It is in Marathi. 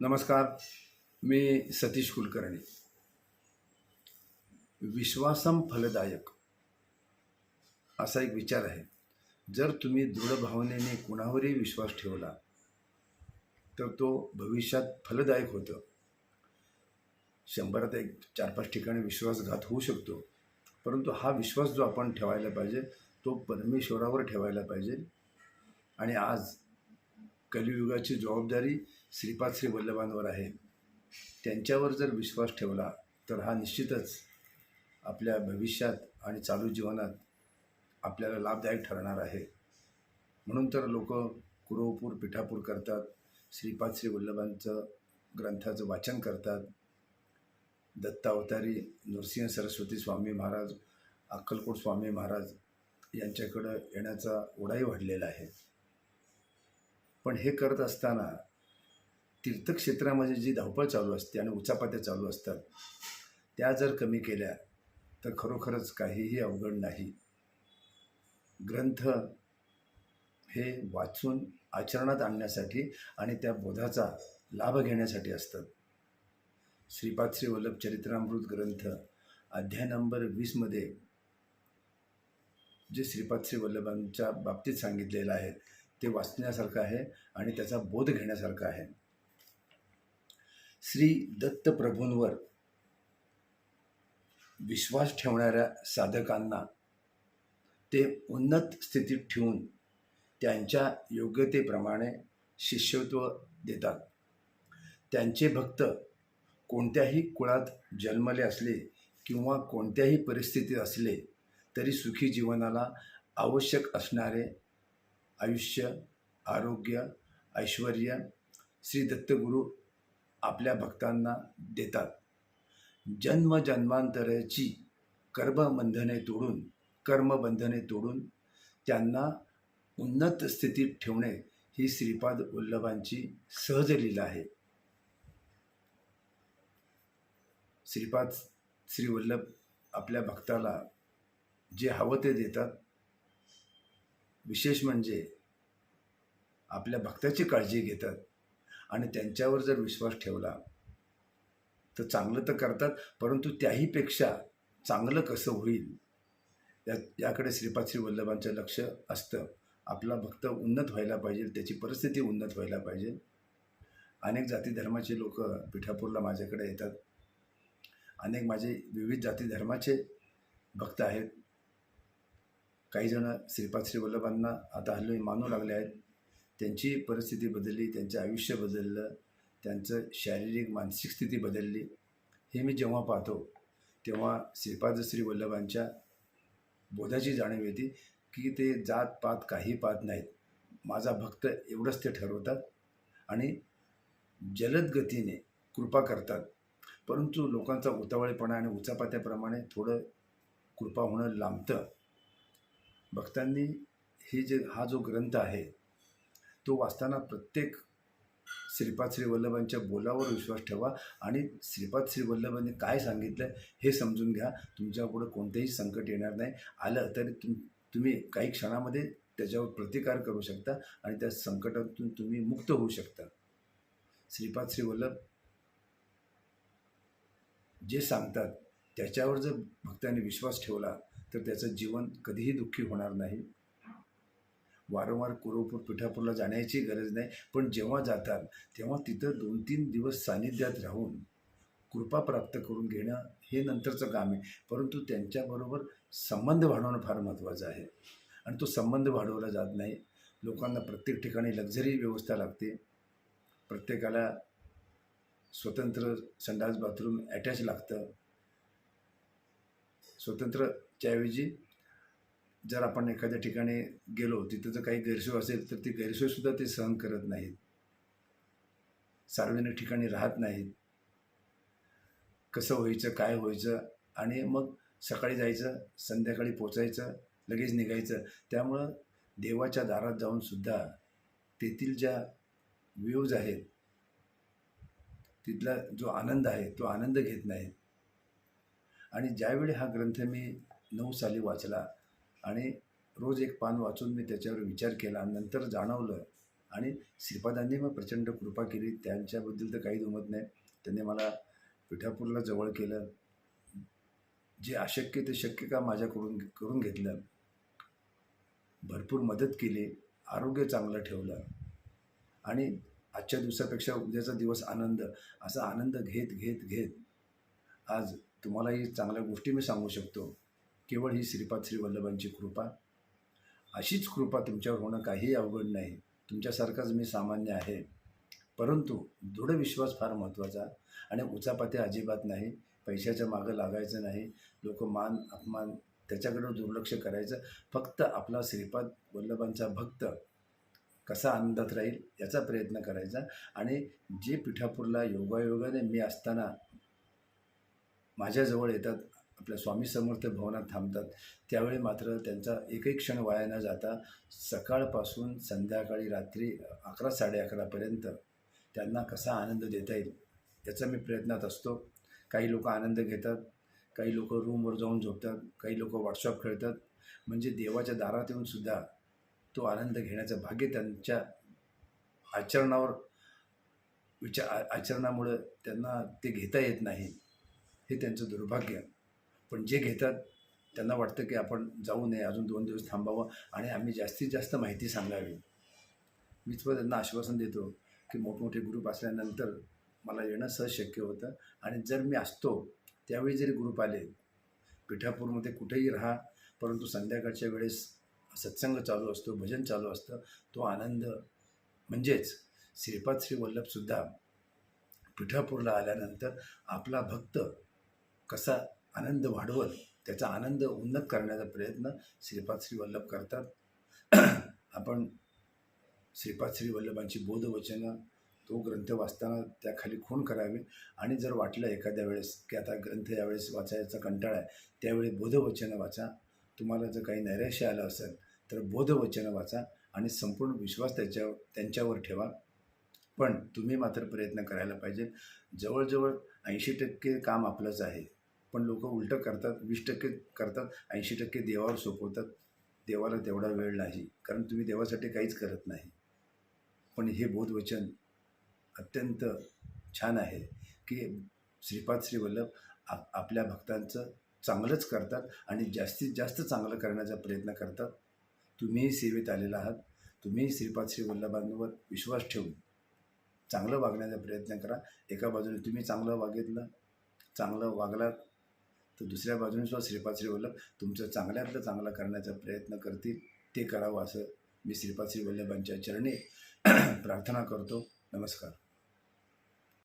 नमस्कार मी सतीश कुलकर्णी. विश्वासम फलदायक असा एक विचार आहे. जर तुम्ही दृढ भावनेने कुणावरही विश्वास ठेवला तर तो भविष्यात फलदायक होतं. शंभरात एक चार पाच ठिकाणी विश्वासघात होऊ शकतो परंतु हा विश्वास जो आपण ठेवायला पाहिजे तो परमेश्वरावर ठेवायला पाहिजे. आणि आज कलियुगाची जबाबदारी श्रीपाद श्री वल्लभांवर आहे. त्यांच्यावर जर विश्वास ठेवला तर हा निश्चितच आपल्या भविष्यात आणि चालू जीवनात आपल्याला लाभदायक ठरणार आहे. म्हणून तर लोक कुरोपूर पिठापूर करतात. श्रीपाद श्री वल्लभांचं ग्रंथाचं वाचन करतात. दत्तावतारी नृसिंह सरस्वती स्वामी महाराज अक्कलकोट स्वामी महाराज यांच्याकडं येण्याचा ओढाही वाढलेला आहे. पण हे करत असताना तीर्थक्षेत्रामध्ये जी धावपळ चालू असते आणि उचापात्या चालू असतात त्या जर कमी केल्या तर खरोखरच काहीही अवघड नाही. ग्रंथ हे वाचून आचरणात आणण्यासाठी आणि त्या बोधाचा लाभ घेण्यासाठी असतात. श्रीपाद श्री वल्लभ चरित्रामृत ग्रंथ अध्याय नंबर वीसमध्ये जे श्रीपाद श्री वल्लभांच्या बाबतीत सांगितलेलं आहे ते वाचण्यासारखं आहे आणि त्याचा बोध घेण्यासारखा आहे. श्री दत्त प्रभूंवर विश्वास ठेवणाऱ्या साधकांना ते उन्नत स्थितीत ठेवून त्यांच्या योग्यतेप्रमाणे शिष्यत्व देतात. त्यांचे भक्त कोणत्याही कुळात जन्मले असले किंवा कोणत्याही परिस्थितीत असले तरी सुखी जीवनाला आवश्यक असणारे आयुष्य आरोग्य ऐश्वर श्री दत्तगुरू आपल्या भक्तांना देतात. जन्मजन्मांतराची कर्मबंधने तोडून कर्मबंधने तोडून त्यांना उन्नत स्थितीत ठेवणे ही श्रीपाद वल्लभांची सहज लीला आहे. श्रीपाद श्री वल्लभ आपल्या भक्ताला जे हवं ते देतात विशेष म्हणजे आपल्या भक्ताची काळजी घेतात आणि त्यांच्यावर जर विश्वास ठेवला तर चांगलं तर करतात परंतु त्याहीपेक्षा चांगलं कसं होईल या याकडे श्रीपाद श्री वल्लभांचं लक्ष असतं. आपला भक्त उन्नत व्हायला पाहिजे त्याची परिस्थिती उन्नत व्हायला पाहिजे. अनेक जाती धर्माचे लोक पिठापूरला माझ्याकडे येतात. अनेक माझे विविध जाती धर्माचे भक्त आहेत. काही जण श्रीपाद श्री वल्लभांना आता हल्ली मानू लागले आहेत. त्यांची परिस्थिती बदलली त्यांचं आयुष्य बदललं त्यांचं शारीरिक मानसिक स्थिती बदलली. हे मी जेव्हा पाहतो तेव्हा श्रीपाद श्री वल्लभांच्या बोधाची जाणीव येते की ते जात पात काही पात नाहीत. माझा भक्त एवढंच ते ठरवतात आणि जलद गतीने कृपा करतात. परंतु लोकांचा उतावळेपणा आणि उचापात्याप्रमाणे थोडं कृपा होणं लांबतं. भक्तांनी ही जे हा जो ग्रंथ आहे तो वाचताना प्रत्येक श्रीपाद श्री वल्लभांच्या बोलावर विश्वास ठेवा आणि श्रीपाद श्री वल्लभांनी काय सांगितलं हे समजून घ्या. तुमच्यापुढं कोणतेही संकट येणार नाही. आलं तरी तुम तुम्ही काही क्षणामध्ये त्याच्यावर प्रतिकार करू शकता आणि त्या संकटातून तुम्ही मुक्त होऊ शकता. श्रीपाद श्री वल्लभ जे सांगतात त्याच्यावर जर भक्तांनी विश्वास ठेवला तर त्याचं जीवन कधीही दुःखी होणार नाही. वारंवार कुरोपूर पिठापूरला जाण्याची गरज नाही. पण जेव्हा जातात तेव्हा तिथं दोन तीन दिवस सानिध्यात राहून कृपा प्राप्त करून घेणं हे नंतरचं काम आहे. परंतु त्यांच्याबरोबर संबंध वाढवणं फार महत्त्वाचं आहे. आणि तो संबंध वाढवला जात नाही. लोकांना प्रत्येक ठिकाणी लक्झरी व्यवस्था लागते. प्रत्येकाला स्वतंत्र संडास बाथरूम अटॅच लागतं. स्वतंत्र त्याऐवजी जर आपण एखाद्या ठिकाणी गेलो तिथं जर काही गैरसोय असेल तर ती गैरसोयसुद्धा ते सहन करत नाहीत. सार्वजनिक ठिकाणी राहत नाहीत. कसं व्हायचं काय व्हायचं आणि मग सकाळी जायचं संध्याकाळी पोचायचं लगेच निघायचं त्यामुळं देवाच्या दारात जाऊनसुद्धा तेथील ज्या व्ह्यूज आहेत तिथला जो आनंद आहे तो आनंद घेत नाहीत. आणि ज्यावेळी हा ग्रंथ मी नऊ साली वाचला आणि रोज एक पान वाचून मी त्याच्यावर विचार केला नंतर जाणवलं आणि श्रीपादांनी मग प्रचंड कृपा केली. त्यांच्याबद्दल तर काही दुमत नाही. त्यांनी मला पिठापूरला जवळ केलं. जे अशक्य ते शक्य का माझ्याकडून करून घेतलं. भरपूर मदत केली. आरोग्य चांगलं ठेवलं. आणि आजच्या दिवसापेक्षा उद्याचा दिवस आनंद असा आनंद घेत घेत घेत आज तुम्हालाही चांगल्या गोष्टी मी सांगू शकतो. केवळ ही श्रीपाद श्री वल्लभांची कृपा. अशीच कृपा तुमच्यावर होणं काही अवघड नाही. तुमच्यासारखाच मी सामान्य आहे. परंतु दृढ विश्वास फार महत्त्वाचा आणि उचापात्या अजिबात नाही. पैशाच्या मागं लागायचं नाही. लोक मान अपमान त्याच्याकडं दुर्लक्ष करायचं. फक्त आपला श्रीपाद वल्लभांचा भक्त कसा आनंदात राहील याचा प्रयत्न करायचा. आणि जे पिठापूरला योगायोगाने मी असताना माझ्याजवळ येतात आपल्या स्वामी समर्थ भवनात थांबतात. त्यावेळी मात्र त्यांचा एकही क्षण वाया न जाता सकाळपासून संध्याकाळी रात्री अकरा साडे अकरापर्यंत त्यांना कसा आनंद देता येईल याचा मी प्रयत्नात असतो. काही लोक आनंद घेतात काही लोक रूमवर जाऊन झोपतात काही लोक व्हॉट्सअप खेळतात. म्हणजे देवाच्या दारात येऊन सुद्धा तो आनंद घेण्याचं भाग्य त्यांच्या आचरणावर विचार आचरणामुळं त्यांना ते घेता येत नाही हे त्यांचं दुर्भाग्य. पण जे घेतात त्यांना वाटतं की आपण जाऊ नये अजून दोन दिवस थांबावं आणि आम्ही जास्तीत जास्त माहिती सांगावी. मीच पण त्यांना आश्वासन देतो की मोठमोठे ग्रुप असल्यानंतर मला येणं सहज शक्य होतं आणि जर मी असतो त्यावेळी जरी ग्रुप आले पिठापूरमध्ये कुठेही राहा परंतु संध्याकाळच्या वेळेस सत्संग चालू असतो भजन चालू असतं तो आनंद म्हणजेच श्रीपाद श्री वल्लभसुद्धा पिठापूरला आल्यानंतर आपला भक्त कसा आनंद वाढवत त्याचा आनंद उन्नत करण्याचा प्रयत्न श्रीपाद श्री वल्लभ करतात. आपण श्रीपाद श्री वल्लभांची बोधवचनं तो ग्रंथ वाचताना त्याखाली खूण करावी. आणि जर वाटलं एखाद्या वेळेस की आता ग्रंथ यावेळेस वाचायचा कंटाळा आहे त्यावेळी बोधवचनं वाचा. तुम्हाला जर काही नैराश्य आलं असेल तर बोधवचनं वाचा आणि संपूर्ण विश्वास त्याच्या त्यांच्यावर ठेवा. पण तुम्ही मात्र प्रयत्न करायला पाहिजे. जवळजवळ ऐंशी टक्के काम आपलंच आहे. पण लोक उलटं करतात वीस टक्के करतात ऐंशी टक्के देवावर सोपवतात. देवाला तेवढा वेळ नाही कारण तुम्ही देवासाठी काहीच करत नाही. पण हे बोधवचन अत्यंत छान आहे की श्रीपाद श्रीवल्लभ आप आपल्या भक्तांचं चांगलंच करतात आणि जास्तीत जास्त चांगलं करण्याचा प्रयत्न करतात. तुम्हीही सेवेत आलेला आहात. तुम्हीही श्रीपाद श्री वल्लभांवर विश्वास ठेवून चांगलं वागण्याचा प्रयत्न करा. एका बाजूने तुम्ही चांगलं वागितलं चांगलं वागलात तर दुसऱ्या बाजूने सुद्धा श्रीपाद श्रीवल्लभ तुमचं चांगल्यातलं चांगलं करण्याचा प्रयत्न करतील ते करावं असं मी श्रीपाद श्रीवल्लभांच्या चरणी प्रार्थना करतो. नमस्कार.